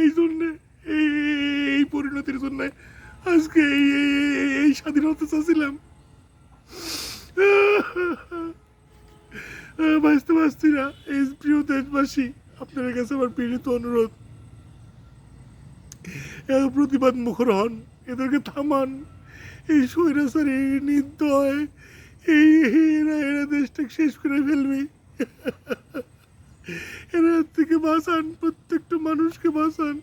এই জন্যে, এই পরিণতির জন্য আজকে এই স্বাধীনতা চাচ্ছিলাম। বাঁচতে বাঁচতি না, এই প্রিয় দেশবাসী আপনার কাছে আমার পীড়িত অনুরোধ। এত প্রতিবাদ মুখর হন, এদেরকে থামান। এই স্বৈরাচারী নির্দয়, এই এরা এরা দেশটাকে শেষ করে ফেলবে। এরা থেকে বাঁচান, প্রত্যেকটা মানুষকে বাঁচান।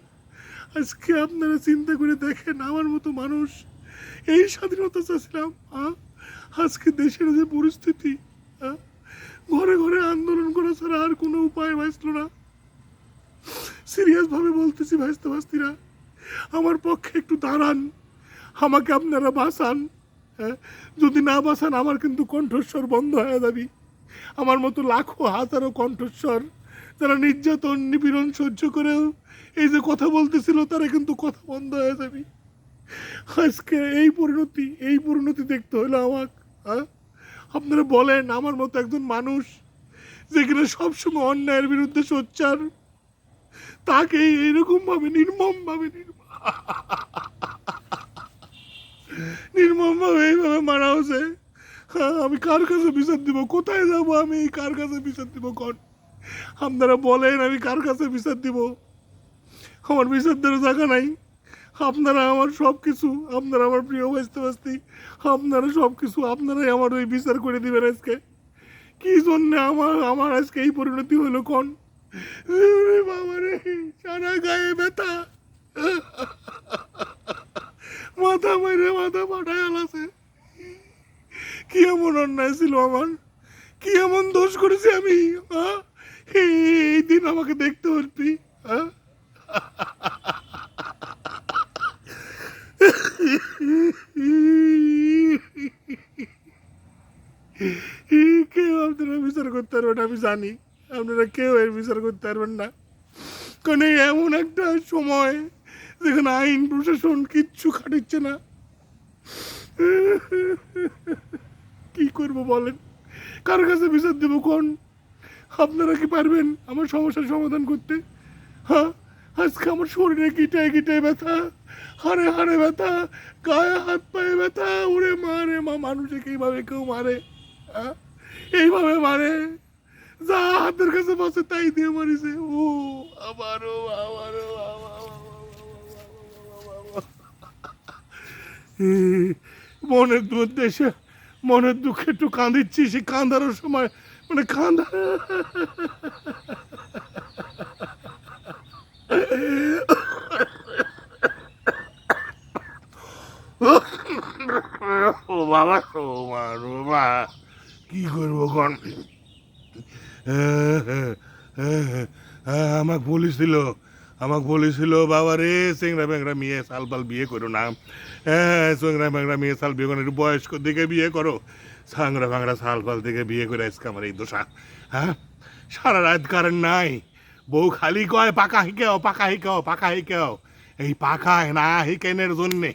আজকে আপনারা চিন্তা করে দেখেন আমার মতো মানুষ। এই স্বাধীনতা চাচ্ছিলাম? আজকে দেশের যে পরিস্থিতি? ঘরে ঘরে আন্দোলন করা ছাড়া আর কোনো উপায় বাঁচল না। সিরিয়াস ভাবে বলতেছি ভাইস্তে ভাস্তিরা, আমার পক্ষে একটু দাঁড়ান, আমাকে আপনারা বাঁচান হ্যাঁ? যদি না বাঁচান, আমার কিন্তু কণ্ঠস্বর বন্ধ হয়ে যাবে। আমার মতো লাখো হাজারো কণ্ঠস্বর যারা নির্যাতন নিপীড়ন সহ্য করেও এই যে কথা বলতেছিল তারা কিন্তু কথা বন্ধ হয়ে যাবে। আজকে এই পরিণতি এই পরিণতি দেখতে হলো আমার হ্যাঁ? আপনারা বলেন আমার মতো একজন মানুষ যেখানে সবসময় অন্যায়ের বিরুদ্ধে সোচ্চার তাকে এইরকম ভাবে নির্মম ভাবে নির্মম ভাবে এইভাবে মারা হয়েছে হ্যাঁ, আমি কার কাছে বিচার দিব? কোথায় যাব আমি? কার কাছে বিচার দিব কন আপনারা বলেন আমি কার কাছে বিচার দিব? আমার বিচার দেওয়ার জায়গা নাই। আপনারা আমার সব কিছু আপনারা আমার প্রিয় বাঁচতে বাঁচতে, আপনারা সব কিছু আপনারাই আমার ওই বিচার করে দিবেন আজকে। কি জন্যে আমার আমার আজকে এই পরিণতি হলো কন? ওরে বাবা সারা গায়ে ব্যথা। মাথা মাইরে মাথা পাঠায় আলাসে। কি এমন অন্যায় ছিল আমার? কি এমন দোষ করেছি আমি? এই দিন আমাকে দেখতে পারবি কেউ আপনারা বিচার করতে পারবেন আমি জানি। আপনারা কেউ এর বিচার করতে পারবেন না। কারণ এমন একটা সময় যেখানে আইন প্রশাসন কিচ্ছু খাটিচ্ছে না। কি করব বলেন কার কাছে বিচার দেবো কোন আপনারা কি পারবেন আমার সমস্যার সমাধান করতে হ্যাঁ আজকে আমার শরীরে গিটায় গিটায় ব্যথা হাড়ে হাড়ে ব্যথা গায়ে হাত পায়ে ব্যথা উড়ে মারে মা মানুষকে এইভাবে কেউ মারে হ্যাঁ? এইভাবে মারে যা হাতের কাছে বসে তাই দিয়ে মারিছে ও আবারও আবারও মনের মধ্যে মনের দুঃখে একটু কাঁদিচ্ছি সে কাঁদারও সময়। মানে কাঁদা ও বাবা, ও মা, ও কি করব কোন আমাকে বলেছিল আমাকে বলেছিল, বাবা রে চেংরা ব্যাংরা মেয়ে সালপাল বিয়ে করো না। হ্যাঁ চেংরা ব্যাংরা মেয়ে সাল বিয়ে করো একটু বয়স্ক দিকে বিয়ে করো। সাংরা ভাংরা সালপাল থেকে বিয়ে করে আজকে আমার এই দোষা হ্যাঁ সারা রাত কারেন্ট নাই। বউ খালি কয়, পাকা হিকেও পাকা হিকেও পাকা হিকেও। এই পাকা না হিকেনের জন্যে।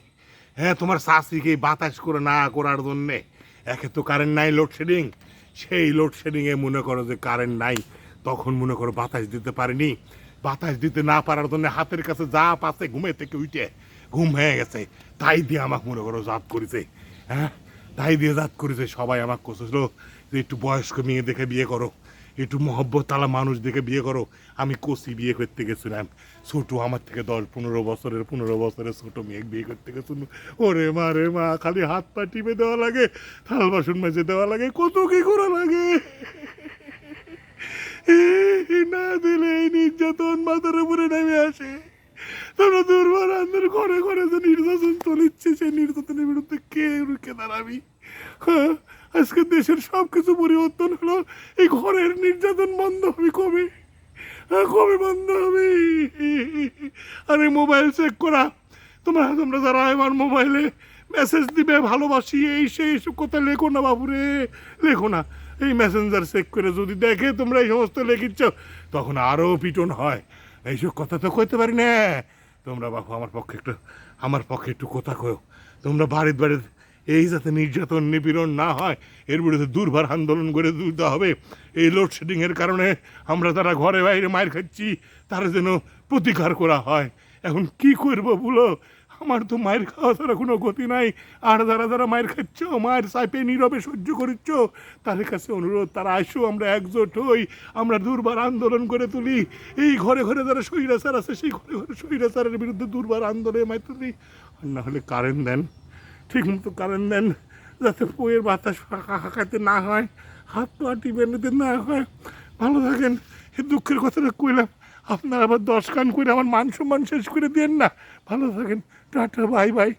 হ্যাঁ তোমার শাশিকে বাতাস করে না করার জন্যে। একে তো কারেন্ট নাই লোডশেডিং সেই লোডশেডিংয়ে মনে করো যে কারেন্ট নাই। তখন মনে করো বাতাস দিতে পারেনি। বাতাস দিতে না পারার জন্য হাতের কাছে যা পাচ্ছে ঘুমে থেকে উঠে ঘুম হয়ে গেছে। তাই দিয়ে আমাকে মনে করো জাত করেছে হ্যাঁ? তাই দিয়ে জাত করেছে, সবাই আমাকে কোসেছিল যে একটু বয়স্ক মেয়ে দেখে বিয়ে করো, একটু মহব্বত তালা মানুষ দেখে বিয়ে করো, আমি কষি বিয়ে করতে গেছিলাম। ছোটো আমার থেকে দশ পনেরো বছরের পনেরো বছরের ছোট মেয়ে বিয়ে করতে গেছিল। ওরে মা, রে মা, খালি হাত পা টিপে দেওয়া লাগে, থাল বাসন মেজে দেওয়া লাগে, কত কি করা লাগে এই না দিলে এই নির্যাতন মাথার উপরে নেমে আসে তোমরা দুর্বার আন্দোলন ঘরে ঘরে যে নির্যাতন চলিচ্ছে সেই নির্যাতনের বিরুদ্ধে কে রুখে দাঁড়াবি হ্যাঁ আজকে দেশের সব কিছু পরিবর্তন হলো। এই ঘরের নির্যাতন বন্ধ হবে কবে? হ্যাঁ, কবে বন্ধ হবে? আরে মোবাইল চেক করা। তোমরা তোমরা যারা আমার মোবাইলে মেসেজ দিবে ভালোবাসি এই সেই সব কথা লেখো না বাবুরে। লেখো না। এই মেসেঞ্জার চেক করে যদি দেখে তোমরা এই সমস্ত লেখিচ্ছ তখন আরও পিটন হয়। এইসব কথা তো কইতে পারি না। তোমরা বাবু আমার পক্ষে একটু আমার পক্ষে একটু কথা কও। তোমরা বাড়ির বাড়ির এই যাতে নির্যাতন নিপীড়ন না হয়, এর বিরুদ্ধে দুর্বার আন্দোলন গড়ে তুলতে হবে। এই লোডশেডিংয়ের কারণে আমরা তারা ঘরে বাইরে মায়ের খাচ্ছি, তারা যেন প্রতিকার করা হয়। এখন কি করব বলো? আমার তো মায়ের খাওয়া ছাড়া কোনো গতি নাই। আর যারা যারা মায়ের খাচ্ছ, মায়ের সাইপে নীরবে সহ্য করিচ্ছ, তাদের কাছে অনুরোধ, তারা আসো, আমরা একজোট হই, আমরা দুর্বার আন্দোলন করে তুলি। এই ঘরে ঘরে যারা স্বৈরাচার আছে, সেই ঘরে ঘরে স্বৈরাচারের বিরুদ্ধে দুর্বার আন্দোলনে মায় তুলি। আর না হলে কারেন্ট দেন। ঠিক মতো কারেন্ট দেন, যাতে বইয়ের বাতাস ফাঁকা হাঁকাতে না হয়, হাত পা টিপে না হয়। ভালো থাকেন, এই দুঃখের কথাটা কইলাম। আপনারা আবার দশ কান করে আমার মান সম্মান শেষ করে দেন না। ভালো থাকেন, টাটা, বাই বাই।